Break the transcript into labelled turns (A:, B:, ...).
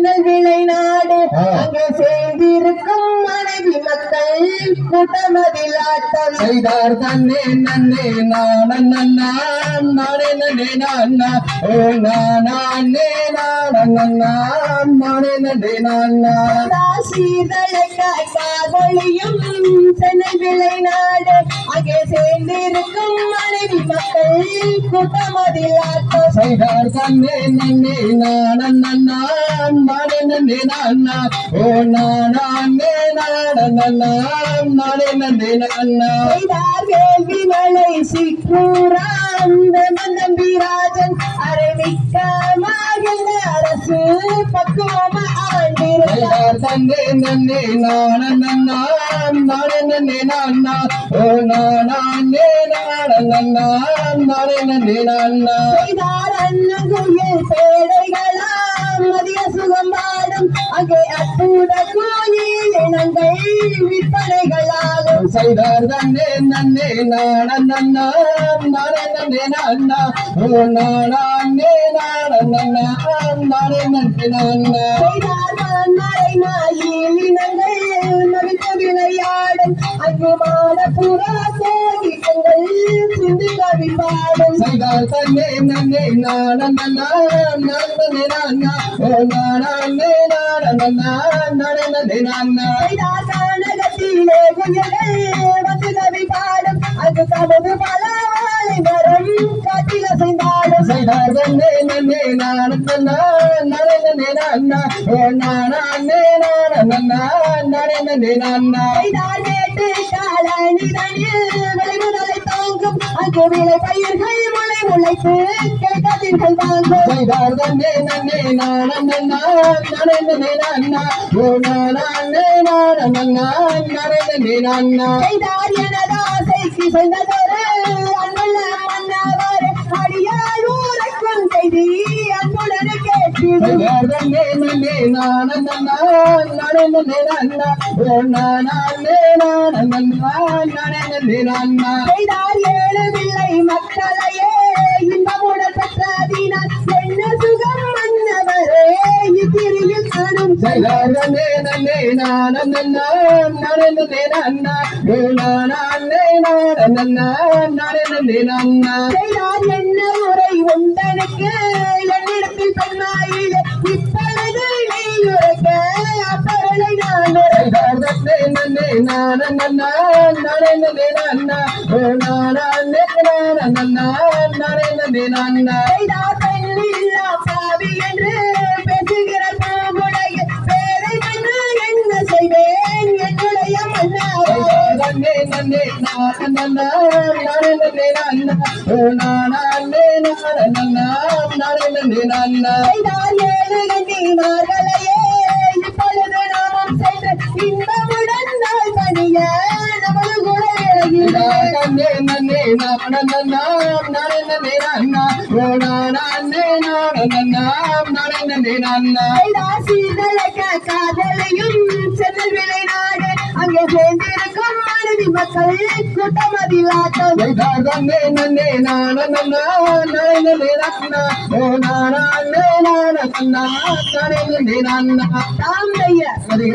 A: சென்னல் விளை நாடு.
B: ஆ.
A: அங்கே சேர்ந்திருக்கும் மனைவி மக்கள் கூட்டமதில் ஆட்டம்.
B: செய்தார் தன்னே நன்னே நான நன்னா நானே நன்னே நானா ஓ நானே நான நன்னா நானே நன்னே நானா
A: சீதழைக்காய் காதலியும் சென்னல் விளை நாடு. அங்கே சேர்ந்திருக்கும் மனைவி மக்கள் கூட்டமதில் ஆட்டம்
B: செய்தார் தன்னே நன்னே நான நன்னா நானே நன்னே நானா ஓ நானே நான நன்னா நானே நன்னே நானா
A: செய்தார் வேள்வி மலை சிற்றூராம் நம்பிராஜன் அரமிக்க அரசு ஆண்டிருந்தார்
B: நன்னே நானே நானா நானே நான நானே நானா
A: பேடைகளாம் மதிய சுகம் பாடும். அங்கே அற்புத கோயில் இனங்கள் விற்பனைகளாகும்.
B: செய்தார் தன்னே நன்னே நான நன்னா. நானே நன்னே நானா ஓ நானே நான நன்னா. நானே நன்னே நானா
A: செய்தார் மறை நாயில் விளையாடும் அங்கு மாட புறா கோகிகள் சிந்து கவி பாடும்
B: செய்தார் தன்னே நன்னே நான நன்னா நானே நானா ஓ நானே நான நன்னா நானே நன்னே நானா
A: செய்தார் கானகத்திலே குயில்கள் வந்து கவி பாடும் அங்கு கமுகு பல மரம் காட்டில செய்தாடும்
B: செய்தார் தன்னே நன்னே நான நன்னா நானே நன்னே நானா ஓ நானே நான நன்னா நானே நன்னே நானா
A: செய்தார் நேற்று காலனிதனில் விளைவுகளை தாங்கும் அங்கு விளை பயிர்கள் முளை முளைத்து கிழக்கதிர்கள் வாங்கும்
B: செய்தார் தன்னே நன்னே நான நன்னா நானே நன்னே நானா ஓ நானே நான நன்னா நானே நன்னே நானா
A: செய்தார் எனது ஆசைக்கு அன்புள்ள ஏழு பிள்ளை மக்களையே இன்பமுடன் பெற்றதினால் என்ன சுகம் மன்னவரே இத்திரியில் காணும்
B: செய்தார் தன்னே நன்னே நான நன்னா நானே நன்னே நானா ஓ நானே நான நன்னா
A: செய்தார் என்ன உண்டனுக்கு என்னிடத்தில் பெண்ணாயிலே இப்பொழுது நீ உரைக்க அப்பொருளை நான் உரை
B: செய்தார் தன்னே நன்னே நான
A: மன்னாவே
B: நன்னே நன்னே நான நன்னா நானே நன்னே நானா ஓ நானே நான நன்னா நானே
A: ஏழு கண்ணிமார்களையே இப்பொழுது நாமும் சென்று இன்பமுடன் நாள் பணிய நமது குல விலகிட
B: நன்னே நன்னே நான நன்னா நானே நன்னே நானா ஓ நானே நான நன்னா நானே நன்னே
A: சீதளக்க காதலையும் நாடு அங்கே மனைவி மக்கள்
B: கூட்டமதிலாட்டம் நன்னே நான நன்னா நன்னே நானா ஓ நானே நான நன்னா நானே நன்னே